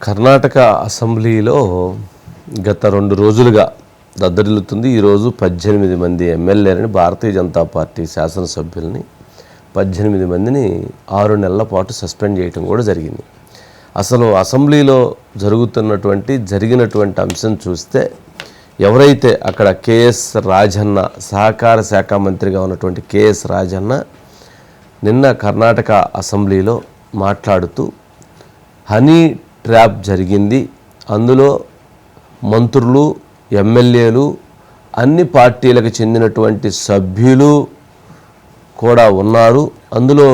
కర్ణాటక అసెంబ్లీలో గత రెండు రోజులుగా దద్దరిల్లుతుంది. ఈరోజు పద్దెనిమిది మంది ఎమ్మెల్యేలని భారతీయ జనతా పార్టీ శాసనసభ్యుల్ని పద్దెనిమిది మందిని ఆరు నెలల పాటు సస్పెండ్ చేయటం కూడా జరిగింది. అసలు అసెంబ్లీలో జరుగుతున్నటువంటి జరిగినటువంటి అంశం చూస్తే ఎవరైతే అక్కడ కేఎస్ రాజన్న సహకార శాఖ మంత్రిగా ఉన్నటువంటి కేఎస్ రాజన్న నిన్న కర్ణాటక అసెంబ్లీలో మాట్లాడుతూ హనీ ట్రాప్ జరిగింది. అందులో మంత్రులు ఎమ్మెల్యేలు అన్ని పార్టీలకు చెందినటువంటి సభ్యులు కూడా ఉన్నారు. అందులో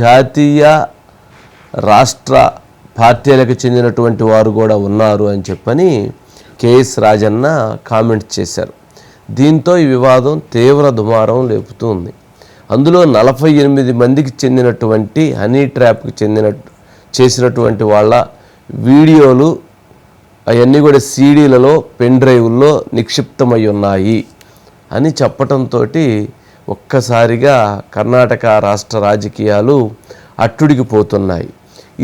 జాతీయ రాష్ట్ర పార్టీలకు చెందినటువంటి వారు కూడా ఉన్నారు అని చెప్పని కేఎస్ రాజన్న కామెంట్ చేశారు. దీంతో ఈ వివాదం తీవ్ర దుమారం లేపుతూ ఉంది అందులో నలభై ఎనిమిది మందికి చెందినటువంటి హనీ ట్రాప్కి చెందిన చేసినటువంటి వాళ్ళ వీడియోలు అవన్నీ కూడా సీడీలలో పెన్ డ్రైవుల్లో నిక్షిప్తమై ఉన్నాయి అని చెప్పటంతో ఒక్కసారిగా కర్ణాటక రాష్ట్ర రాజకీయాలు అట్టుడికి పోతున్నాయి.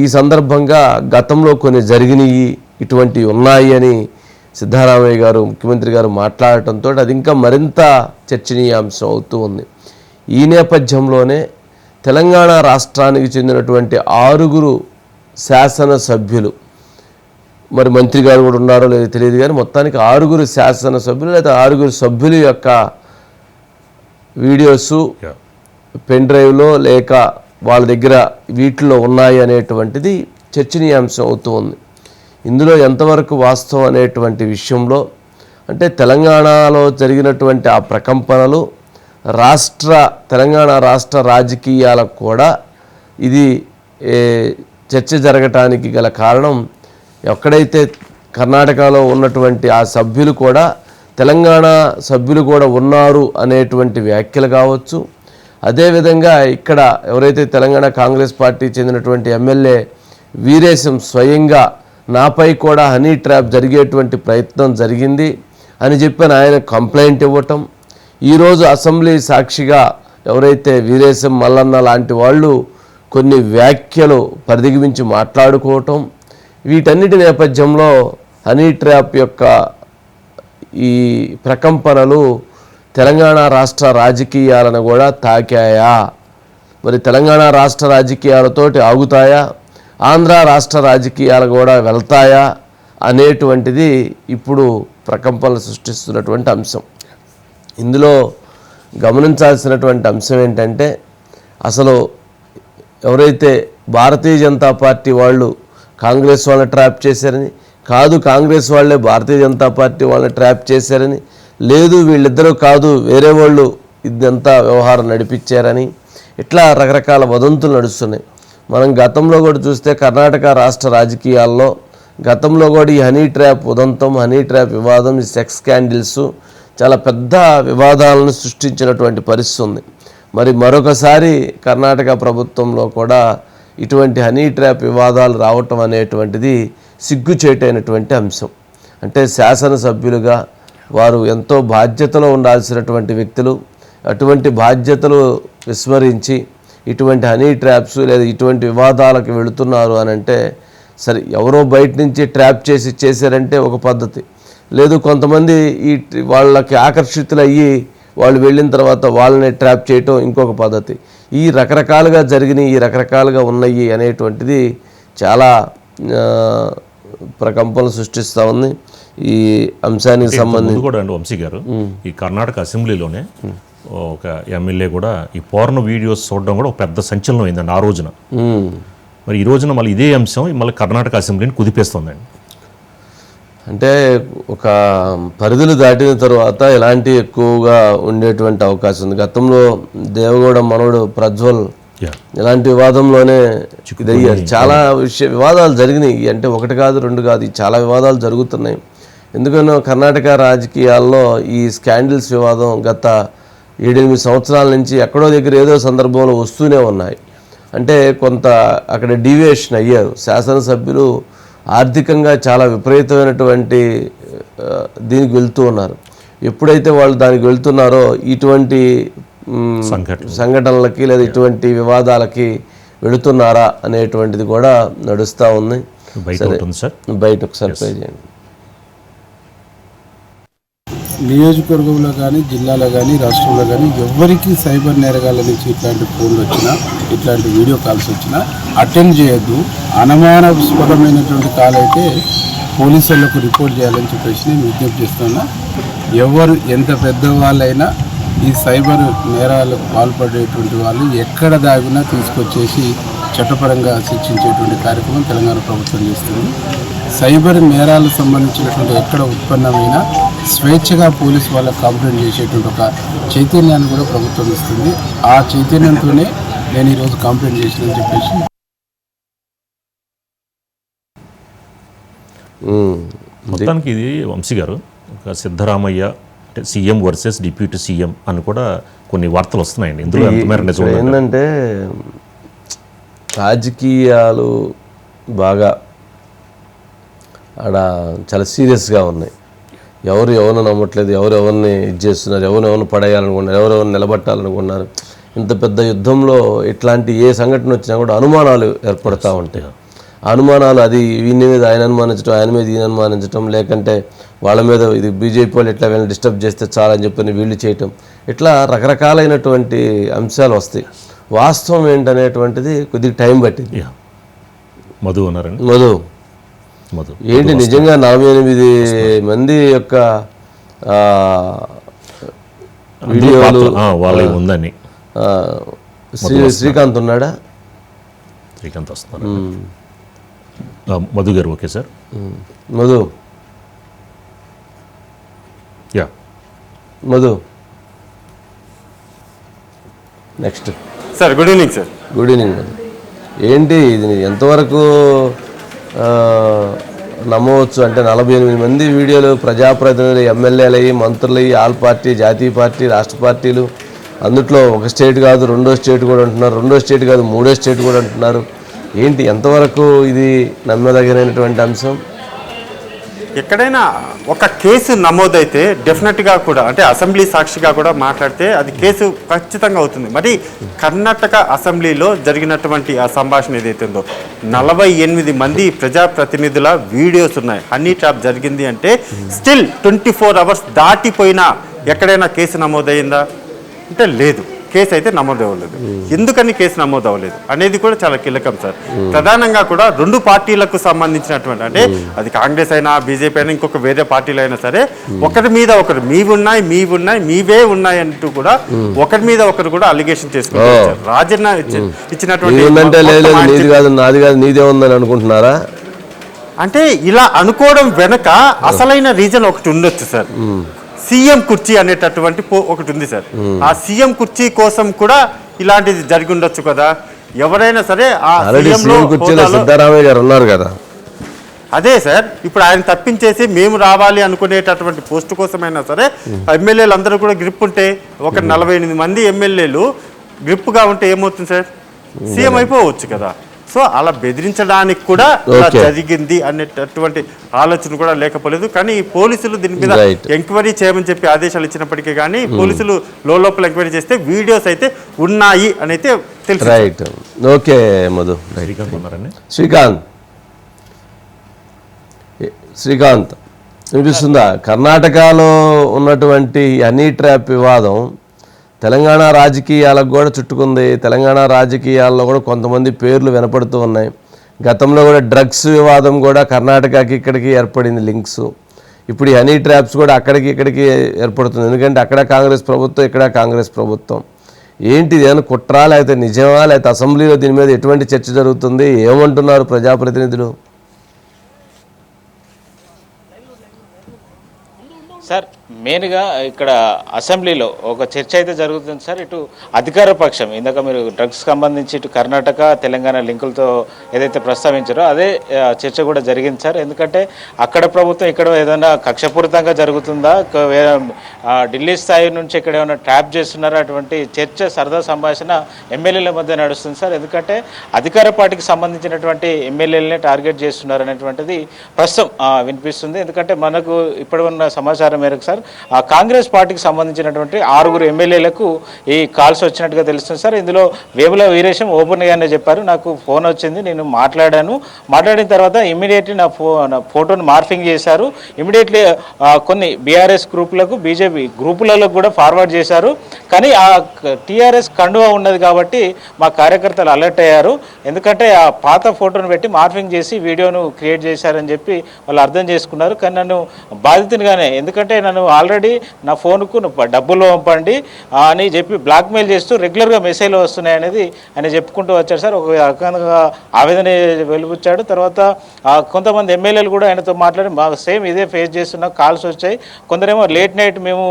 ఈ సందర్భంగా గతంలో కొన్ని జరిగినవి ఇటువంటివి ఉన్నాయి అని సిద్ధారామయ్య గారు ముఖ్యమంత్రి గారు మాట్లాడటంతో అది ఇంకా మరింత చర్చనీయాంశం అవుతూ ఉంది. ఈ నేపథ్యంలోనే తెలంగాణ రాష్ట్రానికి చెందినటువంటి ఆరుగురు శాసనసభ్యులు మరి మంత్రి గారు కూడా ఉన్నారో లేదో తెలియదు కానీ మొత్తానికి ఆరుగురు శాసనసభ్యులు లేదా ఆరుగురు సభ్యుల యొక్క వీడియోసు. పెన్ డ్రైవ్లో లేక వాళ్ళ దగ్గర వీటిలో ఉన్నాయి అనేటువంటిది చర్చనీయాంశం అవుతూ ఉంది ఇందులో ఎంతవరకు వాస్తవం అనేటువంటి విషయంలో అంటే తెలంగాణలో జరిగినటువంటి ఆ ప్రకంపనలు రాష్ట్ర తెలంగాణ రాష్ట్ర రాజకీయాలకు కూడా ఇది ఏ, చర్చ జరగటానికి గల కారణం ఎక్కడైతే కర్ణాటకలో ఉన్నటువంటి ఆ సభ్యులు కూడా తెలంగాణ సభ్యులు కూడా ఉన్నారు అనేటువంటి వ్యాఖ్యలు కావచ్చు. అదేవిధంగా ఇక్కడ ఎవరైతే తెలంగాణ కాంగ్రెస్ పార్టీ చెందినటువంటి ఎమ్మెల్యే వీరేశం స్వయంగా నాపై కూడా హనీ ట్రాప్ జరిగేటువంటి ప్రయత్నం జరిగింది అని చెప్పిన ఆయన కంప్లైంట్ ఇవ్వటం. ఈరోజు అసెంబ్లీ సాక్షిగా ఎవరైతే వీరేశం మల్లన్న లాంటి వాళ్ళు కొన్ని వ్యాఖ్యలు పరిధిగమించి మాట్లాడుకోవటం వీటన్నిటి నేపథ్యంలో హనీ ట్రాప్ యొక్క ఈ ప్రకంపనలు తెలంగాణ రాష్ట్ర రాజకీయాలను కూడా తాకాయా? మరి తెలంగాణ రాష్ట్ర రాజకీయాలతోటి ఆగుతాయా? ఆంధ్ర రాష్ట్ర రాజకీయాలు కూడా వెళ్తాయా? అనేటువంటిది ఇప్పుడు ప్రకంపనలు సృష్టిస్తున్నటువంటి అంశం. ఇందులో గమనించాల్సినటువంటి అంశం ఏంటంటే అసలు ఎవరైతే భారతీయ జనతా పార్టీ వాళ్ళు కాంగ్రెస్ వాళ్ళని ట్రాప్ చేశారని కాదు కాంగ్రెస్ వాళ్ళే భారతీయ జనతా పార్టీ వాళ్ళని ట్రాప్ చేశారని లేదు వీళ్ళిద్దరూ కాదు వేరే వాళ్ళు ఇదంతా వ్యవహారం నడిపించారని ఇట్లా రకరకాల వదంతులు నడుస్తున్నాయి. మనం గతంలో కూడా చూస్తే కర్ణాటక రాష్ట్ర రాజకీయాల్లో గతంలో కూడా ఈ హనీ ట్రాప్ ఉదంతం హనీ ట్రాప్ వివాదం ఈ సెక్స్ క్యాండిల్స్ చాలా పెద్ద వివాదాలను సృష్టించినటువంటి పరిస్థితి ఉంది. మరి మరొకసారి కర్ణాటక ప్రభుత్వంలో కూడా ఇటువంటి హనీ ట్రాప్ వివాదాలు రావటం అనేటువంటిది సిగ్గుచేటైనటువంటి అంశం. అంటే శాసనసభ్యులుగా వారు ఎంతో బాధ్యతలో ఉండాల్సినటువంటి వ్యక్తులు అటువంటి బాధ్యతలు విస్మరించి ఇటువంటి హనీ ట్రాప్స్ లేదా ఇటువంటి వివాదాలకు వెళుతున్నారు అని అంటే సరే ఎవరో బయట నుంచి ట్రాప్ చేసి చేశారంటే ఒక పద్ధతి. లేదు కొంతమంది ఈ వాళ్ళకి ఆకర్షితులయ్యి వాళ్ళు వెళ్ళిన తర్వాత వాళ్ళని ట్రాప్ చేయటం ఇంకొక పద్ధతి. ఈ రకరకాలుగా జరిగినాయి ఈ రకరకాలుగా ఉన్నాయి అనేటువంటిది చాలా ప్రకంపనలు సృష్టిస్తూ ఉంది. ఈ అంశానికి సంబంధించి కూడా అండి వంశీ గారు ఈ కర్ణాటక అసెంబ్లీలోనే ఒక ఎమ్మెల్యే కూడా ఈ పోర్న వీడియోస్ చూడడం కూడా ఒక పెద్ద సంచలనం అయిందండి ఆ రోజున. మరి ఈ రోజున మళ్ళీ ఇదే అంశం మళ్ళీ కర్ణాటక అసెంబ్లీని కుదిపేస్తుందండి. అంటే ఒక పరిధులు దాటిన తర్వాత ఇలాంటి ఎక్కువగా ఉండేటువంటి అవకాశం ఉంది? గతంలో దేవగౌడ మనవడు ప్రజ్వల్ ఇలాంటి వివాదంలోనే ఇదయ్యారు. చాలా విషయ వివాదాలు జరిగినాయి. అంటే ఒకటి కాదు రెండు కాదు చాలా వివాదాలు జరుగుతున్నాయి. ఎందుకనో కర్ణాటక రాజకీయాల్లో ఈ స్కాండిల్స్ వివాదం గత ఏడెనిమిది సంవత్సరాల నుంచి ఎక్కడో దగ్గర ఏదో సందర్భంలో వస్తూనే ఉన్నాయి. అంటే కొంత అక్కడ డీవియేషన్ అయ్యారు. శాసనసభ్యులు ఆర్థికంగా చాలా విపరీతమైనటువంటి దీనికి వెళ్తూ ఉన్నారు. ఎప్పుడైతే వాళ్ళు దానికి వెళ్తున్నారో ఇటువంటి సంఘటనలకి లేదా ఇటువంటి వివాదాలకి వెళుతున్నారా అనేటువంటిది కూడా నడుస్తూ ఉంది. బయట ఒకసారి ప్లే చేయండి. నియోజకవర్గంలో కానీ జిల్లాలో కానీ రాష్ట్రంలో కానీ ఎవరికి సైబర్ నేరగాళ్ళ నుంచి ఇట్లాంటి ఫోన్లు వచ్చినా ఇట్లాంటి వీడియో కాల్స్ వచ్చినా అటెండ్ చేయొద్దు. అనుమానాస్పదమైనటువంటి కాల్ అయితే పోలీసులకు రిపోర్ట్ చేయాలని చెప్పేసి నేను విజ్ఞప్తి చేస్తున్నా. ఎవరు ఎంత పెద్దవాళ్ళైనా ఈ సైబర్ నేరాలకు పాల్పడేటువంటి వాళ్ళు ఎక్కడ దాగినా తీసుకొచ్చేసి చట్టపరంగా శిక్షించేటువంటి కార్యక్రమం తెలంగాణ ప్రభుత్వం చేస్తుంది. సైబర్ నేరాలకు సంబంధించినటువంటి ఎక్కడ ఉత్పన్నమైన స్వేచ్ఛగా పోలీసు వాళ్ళకు కంప్లైంట్ చేసేటువంటి ఒక చైతన్యాన్ని కూడా ప్రభుత్వం ఇస్తుంది ఆ చైతన్యంతోనే నేను ఈరోజు కంప్లైంట్ చేసినని చెప్పేసి. మొత్తానికి ఇది వంశీ గారు ఒక సిద్ధరామయ్య అంటే సీఎం వర్సెస్ డిప్యూటీ సీఎం అని కూడా కొన్ని వార్తలు వస్తున్నాయండి ఇందులో? ఏంటంటే రాజకీయాలు బాగా ఆడ చాలా సీరియస్గా ఉన్నాయి. ఎవరు ఎవరిని నమ్మట్లేదు ఎవరు ఎవరిని ఇది చేస్తున్నారు ఎవరు ఎవరిని పడేయాలనుకున్నారు ఎవరు ఎవరిని నిలబెట్టాలనుకున్నారు. ఇంత పెద్ద యుద్ధంలో ఇట్లాంటి ఏ సంఘటన వచ్చినా కూడా అనుమానాలు ఏర్పడతా ఉంటాయి. అనుమానాలు అది వీని మీద ఆయన అనుమానించడం ఆయన మీద ఈయన అనుమానించడం లేకంటే వాళ్ళ మీద ఇది బీజేపీ వాళ్ళు ఇట్లా వీళ్ళని డిస్టర్బ్ చేస్తే చాలని చెప్పని వీళ్ళు చేయటం. ఇట్లా రకరకాలైనటువంటి అంశాలు వస్తాయి. వాస్తవం ఏంటనేటువంటిది కొద్దిగా టైం పట్టింది. మధు ఉన్నారండి మధు మధు. ఏంటి నిజంగా నలభై ఎనిమిది మంది యొక్క వీడియోలు ఉందని. శ్రీ శ్రీకాంత్ ఉన్నాడా? శ్రీకాంత్ వస్తున్నారు ఆ, Madhu garu okay sir. Madhu. Yeah. Madhu. Next. Sir good evening sir. Good evening. Madhu ఏంటి ఇది? ఎంతవరకు నమ్మవచ్చు అంటే నలభై ఎనిమిది మంది వీడియోలు ప్రజాప్రతినిధులు ఎమ్మెల్యేలు అయ్యి మంత్రులు అయ్యి ఆల్ పార్టీ జాతీయ పార్టీ రాష్ట్ర పార్టీలు. అందుట్లో ఒక స్టేట్ కాదు రెండో స్టేట్ కూడా అంటున్నారు. రెండో స్టేట్ కాదు మూడో స్టేట్ కూడా అంటున్నారు. ఏంటి ఎంతవరకు ఇది నమ్మదగినటువంటి అంశం? ఎక్కడైనా ఒక కేసు నమోదైతే డెఫినెట్గా కూడా అంటే అసెంబ్లీ సాక్షిగా కూడా మాట్లాడితే అది కేసు ఖచ్చితంగా అవుతుంది. మరి కర్ణాటక అసెంబ్లీలో జరిగినటువంటి ఆ సంభాషణ ఏదైతే ఉందో నలభై ఎనిమిది మంది ప్రజాప్రతినిధుల వీడియోస్ ఉన్నాయి. హనీ ట్రాప్ జరిగింది అంటే స్టిల్ ట్వంటీ ఫోర్ అవర్స్ దాటిపోయినా ఎక్కడైనా కేసు నమోదైందా అంటే లేదు. కేసు అయితే నమోదు అవ్వలేదు ఎందుకని కేసు నమోదు అవ్వలేదు అనేది కూడా చాలా కీలకం సార్. ప్రధానంగా కూడా రెండు పార్టీలకు సంబంధించినటువంటి అంటే అది కాంగ్రెస్ అయినా బీజేపీ అయినా ఇంకొక వేరే పార్టీలు అయినా సరే ఒకరి మీద ఒకరు మీవి ఉన్నాయి మీవి ఉన్నాయి మీవే ఉన్నాయి అంటూ కూడా ఒకరి మీద ఒకరు కూడా అలిగేషన్ చేసుకుంటారు రాజన్న ఇచ్చి- ఇచ్చినటువంటి నీదే ఉందని అనుకుంటున్నారా? అంటే ఇలా అనుకోవడం వెనక అసలైన రీజన్ ఒకటి ఉండొచ్చు సార్. సీఎం కుర్చీ అనేటటువంటి ఒకటి ఉంది సార్. ఆ సీఎం కుర్చీ కోసం కూడా ఇలాంటిది జరిగి ఉండొచ్చు కదా. ఎవరైనా సరే ఆ సిద్ధరామయ్య గారు ఉన్నారు కదా. అదే సార్ ఇప్పుడు ఆయన తప్పించేసి మేము రావాలి అనుకునేటటువంటి పోస్ట్ కోసమైనా సరే ఎమ్మెల్యేలు అందరూ కూడా గ్రిప్ ఉంటే ఒక నలభై ఎనిమిది మంది ఎమ్మెల్యేలు గ్రిప్గా ఉంటే ఏమవుతుంది సార్? సీఎం అయిపోవచ్చు కదా. సో అలా బెదిరించడానికి కూడా ఇలా. జరిగింది అనేటటువంటి ఆలోచన కూడా లేకపోలేదు. కానీ పోలీసులు దీని మీద. ఎంక్వైరీ చేయమని చెప్పి ఆదేశాలు ఇచ్చినప్పటికీ కానీ పోలీసులు లోపల ఎంక్వైరీ చేస్తే వీడియోస్ అయితే ఉన్నాయి అని అయితే తెలుసు రైట్ ఓకే మధు. శ్రీకాంత్ శ్రీకాంత్. వినిపిస్తుందా? కర్ణాటకలో ఉన్నటువంటి హనీ ట్రాప్ వివాదం తెలంగాణ రాజకీయాలకు కూడా చుట్టుకుంది. తెలంగాణ రాజకీయాల్లో కూడా కొంతమంది పేర్లు వినపడుతూ ఉన్నాయి. గతంలో కూడా డ్రగ్స్ వివాదం కూడా కర్ణాటకకి ఇక్కడికి ఏర్పడింది లింక్స్. ఇప్పుడు ఈ హనీ ట్రాప్స్ కూడా అక్కడికి ఇక్కడికి ఏర్పడుతుంది. ఎందుకంటే అక్కడ కాంగ్రెస్ ప్రభుత్వం ఇక్కడ కాంగ్రెస్ ప్రభుత్వం. ఏంటి ఇది ఏమైనా కుట్రా లేకపోతే నిజమా లేకపోతే అసెంబ్లీలో దీని మీద ఎటువంటి చర్చ జరుగుతుంది? ఏమంటున్నారు ప్రజాప్రతినిధులు? సార్ మెయిన్గా ఇక్కడ అసెంబ్లీలో ఒక చర్చ అయితే జరుగుతుంది సార్. ఇటు అధికార పక్షం ఇందాక మీరు డ్రగ్స్ సంబంధించి ఇటు కర్ణాటక తెలంగాణ లింకులతో ఏదైతే ప్రస్తావించారో అదే చర్చ కూడా జరిగింది సార్. ఎందుకంటే అక్కడ ప్రభుత్వం ఇక్కడ ఏదైనా కక్షపూరితంగా జరుగుతుందా? ఢిల్లీ స్థాయి నుంచి ఇక్కడ ఏమైనా ట్రాప్ చేస్తున్నారా? అటువంటి చర్చ సరదా సంభాషణ ఎమ్మెల్యేల మధ్య నడుస్తుంది సార్. ఎందుకంటే అధికార పార్టీకి సంబంధించినటువంటి ఎమ్మెల్యేలనే టార్గెట్ చేస్తున్నారు అనేటువంటిది ప్రస్తుతం వినిపిస్తుంది. ఎందుకంటే మనకు ఇప్పుడు ఉన్న సమాచారం మేరకు సార్ సార్. ఆ కాంగ్రెస్ పార్టీకి సంబంధించినటువంటి ఆరుగురు ఎమ్మెల్యేలకు ఈ కాల్స్ వచ్చినట్టుగా తెలుస్తుంది సార్. ఇందులో వేముల వీరేశం ఓపెన్గానే చెప్పారు. నాకు ఫోన్ వచ్చింది. నేను మాట్లాడాను. మాట్లాడిన తర్వాత ఇమీడియట్లీ నా ఫో నా ఫోటోని మార్ఫింగ్ చేశారు. ఇమీడియట్లీ కొన్ని బీఆర్ఎస్ గ్రూపులకు బీజేపీ గ్రూపులలో కూడా ఫార్వర్డ్ చేశారు. కానీ ఆ టీఆర్ఎస్ కండువా ఉన్నది కాబట్టి మా కార్యకర్తలు అలర్ట్ అయ్యారు. ఎందుకంటే ఆ పాత ఫోటోను పెట్టి మార్ఫింగ్ చేసి వీడియోను క్రియేట్ చేశారని చెప్పి వాళ్ళు అర్థం చేసుకున్నారు. కానీ నన్ను బాధితునిగానే ఎందుకంటే నన్ను ఆల్రెడీ నా ఫోన్కు డబ్బులు పంపండి అని చెప్పి బ్లాక్మెయిల్ చేస్తూ రెగ్యులర్గా మెసేజ్లు వస్తున్నాయి అనేది ఆయన చెప్పుకుంటూ వచ్చాడు సార్. ఒక రకంగా ఆవేదన వెలుగుచ్చాడు. తర్వాత కొంతమంది ఎమ్మెల్యేలు కూడా ఆయనతో మాట్లాడి మా సేమ్ ఇదే ఫేస్ చేస్తున్న కాల్స్ వచ్చాయి. కొందరేమో లేట్ నైట్ మేము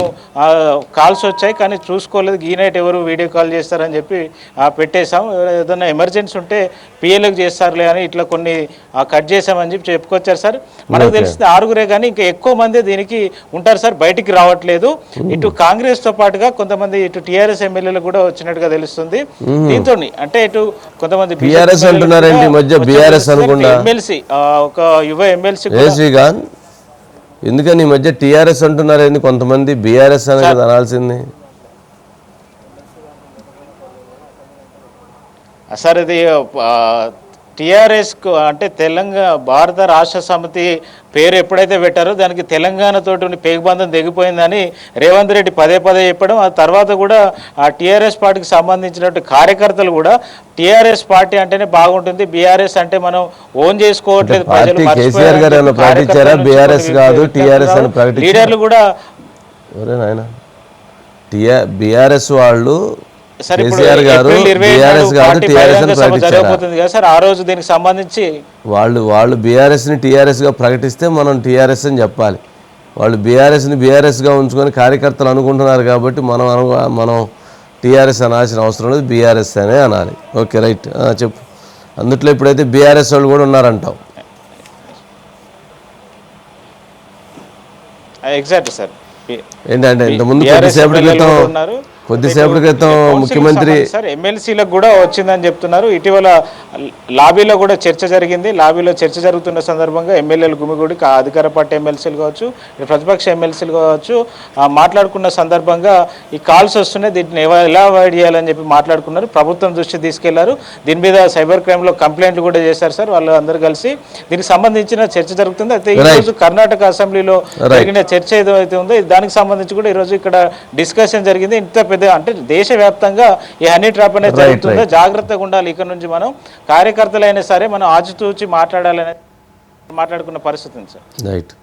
కాల్స్ వచ్చాయి. కానీ చూసుకోలేదు. ఈ నైట్ ఎవరు వీడియో కాల్ చేస్తారని చెప్పి ఆ, పెట్టేశాం ఏదైనా ఎమర్జెన్సీ ఉంటే పిఎల్కి చేస్తారులే అని ఇట్లా కొన్ని కట్ చేసామని చెప్పి చెప్పుకొచ్చారు సార్. మనకు తెలిసింది ఆరుగురే కానీ ఇంకా ఎక్కువ మంది దీనికి ఉంటారు సార్. బయటికి రావట్లేదు. ఇటు కాంగ్రెస్తో పాటుగా కొంతమంది ఇటు టిఆర్ఎస్ ఎమ్మెల్యేలు కూడా వచ్చినట్టుగా తెలుస్తుంది. దీంతో అంటే ఇటు కొంతమంది ఈ మధ్య అనుకుండా? ఎమ్మెల్సీ ఒక యువ ఎమ్మెల్సీ ఎందుకని ఈ మధ్య టీఆర్ఎస్ అంటున్నారేంది కొంతమంది? బీఆర్ఎస్ అని కదా అనాల్సింది. సార్ ఇది టిఆర్ఎస్ అంటే తెలంగాణ భారత రాష్ట్ర సమితి పేరు ఎప్పుడైతే పెట్టారో దానికి తెలంగాణ తోటి పేగుబంధం తెగిపోయిందని రేవంత్ రెడ్డి పదే పదే చెప్పడం. ఆ తర్వాత కూడా ఆ టీఆర్ఎస్ పార్టీకి సంబంధించినట్టు కార్యకర్తలు కూడా టీఆర్ఎస్ పార్టీ అంటేనే బాగుంటుంది బీఆర్ఎస్ అంటే మనం ఓన్ చేసుకోవట్లేదు ప్రజలు? లీడర్లు కూడా బీఆర్ఎస్ వాళ్ళు కేసీఆర్ గారు ఏప్రిల్ ఇరవై ఐదు బీఆర్ఎస్ కాదు పార్టీ టీఆర్ఎస్ అని బహిరంగ సభ ప్రకటించారా జరగబోతుంది కదా సార్ ఆ రోజు దీనికి సంబంధించి వాళ్ళు వాళ్ళు బీఆర్ఎస్ని టీఆర్ఎస్గా ప్రకటిస్తే మనం టీఆర్ఎస్ అని చెప్పాలి. వాళ్ళు బీఆర్ఎస్ని బీఆర్ఎస్గా ఉంచుకొని కార్యకర్తలు అనుకుంటున్నారు కాబట్టి మనం మనం టీఆర్ఎస్ అనాల్సిన అవసరం లేదు బీఆర్ఎస్ అనే అనాలి. Okay right. చెప్పు. అందుట్లో ఇప్పుడైతే బీఆర్ఎస్ వాళ్ళు కూడా ఉన్నారంటావు. Exact sir. ఏంటంటే ఇంతకుముందు కొద్దిసేపటి క్రితం. కొద్దిసేపటి క్రితం ముఖ్యమంత్రి సార్ ఎమ్మెల్సీలకు కూడా వచ్చిందని చెప్తున్నారు. ఇటీవల లాబీలో కూడా చర్చ జరిగింది. లాబీలో చర్చ జరుగుతున్న సందర్భంగా ఎమ్మెల్యేలు గుమిగూడి అధికార పార్టీ ఎమ్మెల్సీలు కావచ్చు ప్రతిపక్ష ఎమ్మెల్సీలు కావచ్చు మాట్లాడుకున్న సందర్భంగా ఈ కాల్స్ వస్తున్నాయి. దీన్ని ఎలా అవాయిడ్ చేయాలని చెప్పి మాట్లాడుకున్నారు. ప్రభుత్వం దృష్టి తీసుకెళ్ళారు. దీని మీద సైబర్ క్రైమ్లో కంప్లైంట్లు కూడా చేశారు సార్ వాళ్ళు అందరూ కలిసి. దీనికి సంబంధించిన చర్చ జరుగుతుంది. అయితే ఈ రోజు కర్ణాటక అసెంబ్లీలో జరిగిన చర్చ ఏదైతే ఉందో దానికి సంబంధించి కూడా ఈరోజు ఇక్కడ డిస్కషన్ జరిగింది. ఇంత పెద్ద అంటే దేశవ్యాప్తంగా ఈ హనీ ట్రాప్ అనేది జరుగుతుందో? జాగ్రత్తగా ఉండాలి ఇక్కడ నుంచి మనం. కార్యకర్తలైనా సరే మనం ఆచితూచి మాట్లాడాలనే మాట్లాడుకున్న పరిస్థితి సార్ రైట్